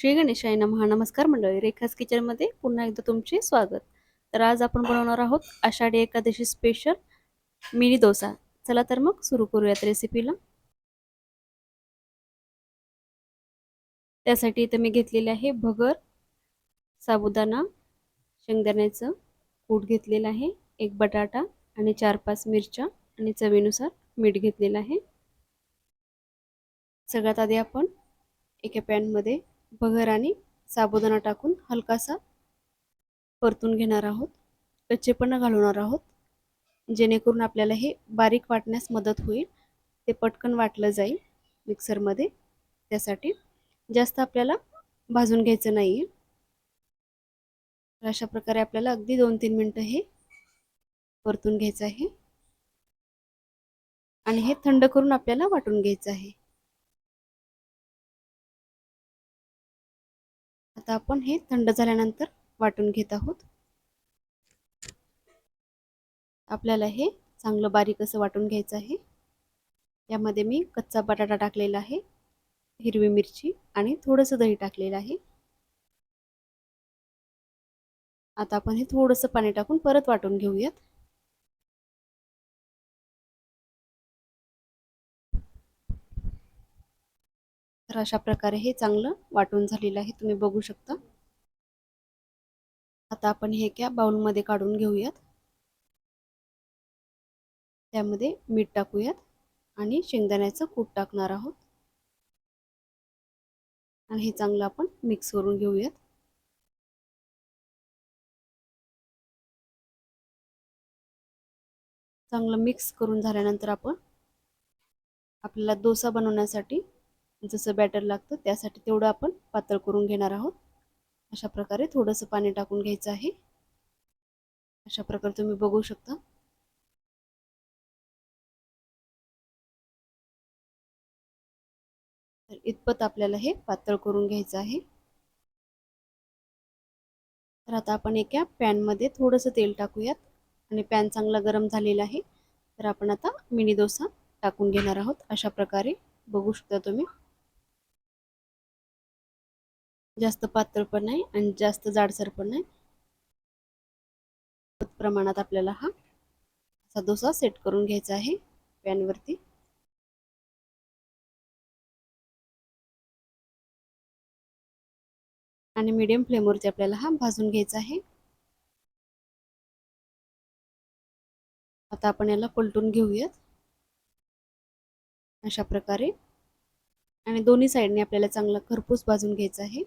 श्री गणेशाय नमहा नमस्कार मंडळी रेखास किचनमध्ये पुन्हा एकदा तुमचे स्वागत. तर आज आपण बनवणार आहोत आषाढी एकादशी स्पेशल मिनी डोसा. चला तर मग सुरू करूयात रेसिपीला त्यासाठी इथं मी घेतलेले आहे भगर साबुदाणा शेंगदाण्याचं कूट घेतलेलं आहे एक बटाटा आणि चार पाच मिरच्या आणि चवीनुसार मीठ घेतलेलं आहे. सगळ्यात आधी आपण एका पॅनमध्ये बगर आणि साबुदाणा टाकून हलकासा परतून घेणार आहोत. कच्चेपणा घालवणार आहोत. जेणेकरून आपल्याला हे बारीक वाटण्यास मदत होईल. ते पटकन वाटलं जाईल मिक्सरमध्ये. त्यासाठी जास्त आपल्याला भाजून घ्यायचं नाही आहे तर अशा प्रकारे आपल्याला अगदी दोन तीन मिनटं हे परतून घ्यायचं आहे. आणि हे थंड करून आपल्याला वाटून घ्यायचं आहे. आता आपण हे थंड झाल्यानंतर वाटून घेत आहोत. आपल्याला हे चांगलं बारीक असं वाटून घ्यायचं आहे. यामध्ये मी कच्चा बटाटा टाकलेला आहे हिरवी मिरची आणि थोडंसं दही टाकलेलं आहे. आता आपण हे थोडंसं पाणी टाकून परत वाटून घेऊयात. तर अशा प्रकारे हे चांगलं वाटून झालेलं आहे. तुम्ही बघू शकता. आता आपण हे क्या बाउलमध्ये काढून घेऊयात. त्यामध्ये मीठ टाकूयात आणि शेंगदाण्याचं कूट टाकणार आहोत. आणि हे चांगलं आपण मिक्स करून घेऊयात. चांगलं मिक्स करून झाल्यानंतर आपण आपल्याला डोसा बनवण्यासाठी जसं बॅटर लागतं त्यासाठी तेवढं आपण पातळ करून घेणार आहोत. अशा प्रकारे थोडंसं पाणी टाकून घ्यायचं आहे. अशा प्रकारे तुम्ही बघू शकता. तर इतपत आपल्याला हे पातळ करून घ्यायचं आहे. तर आता आपण एका पॅनमध्ये थोडंसं तेल टाकूयात. आणि पॅन चांगला गरम झालेला आहे. तर आपण आता मिनी डोसा टाकून घेणार आहोत. अशा प्रकारे बघू शकता तुम्ही. जास्त पातळ पण नाही आणि जास्त जाडसर पण नाही. प्रमाणात आपल्याला हा असा डोसा सेट करून घ्यायचा आहे पॅनवरती आणि मीडियम फ्लेमवरती आपल्याला हा भाजून घ्यायचा आहे. आता आपण याला पलटून घेऊयात. अशा प्रकारे. आणि दोन्ही साईडने आपल्याला चांगला खरपूस भाजून घ्यायचा आहे.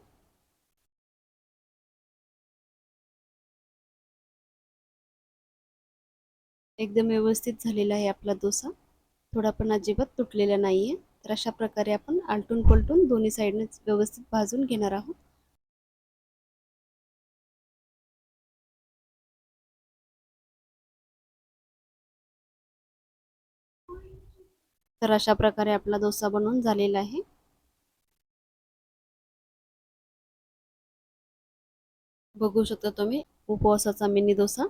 एकदम व्यवस्थित झालेला आहे आपला डोसा. थोडा पण अजिबात तुटलेला नाहीये. तर अशा प्रकारे आपण आलटून पलटून दोन्ही साईडने व्यवस्थित भाजून घेणार आहोत. तर अशा प्रकारे आपला डोसा बनवून झालेला आहे. बघू शकता तुम्ही उपवासाचा मिनी डोसा.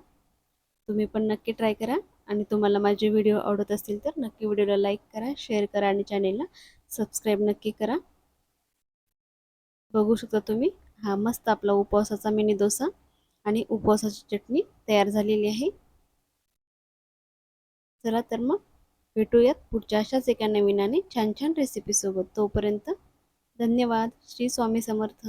तुम्ही पण नक्की ट्राय करा. आणि तुम्हाला माझे व्हिडिओ आवडत असतील तर नक्की व्हिडिओला लाईक करा शेअर करा आणि चॅनेलला सबस्क्राईब नक्की करा. बघू शकता तुम्ही हा मस्त आपला उपवासाचा मिनी डोसा आणि उपवासाची चटणी तयार झालेली आहे. चला तर मग भेटूयात पुढच्या अशाच एका नवीन आणि छान छान रेसिपीसोबत तोपर्यंत धन्यवाद. श्री स्वामी समर्थ.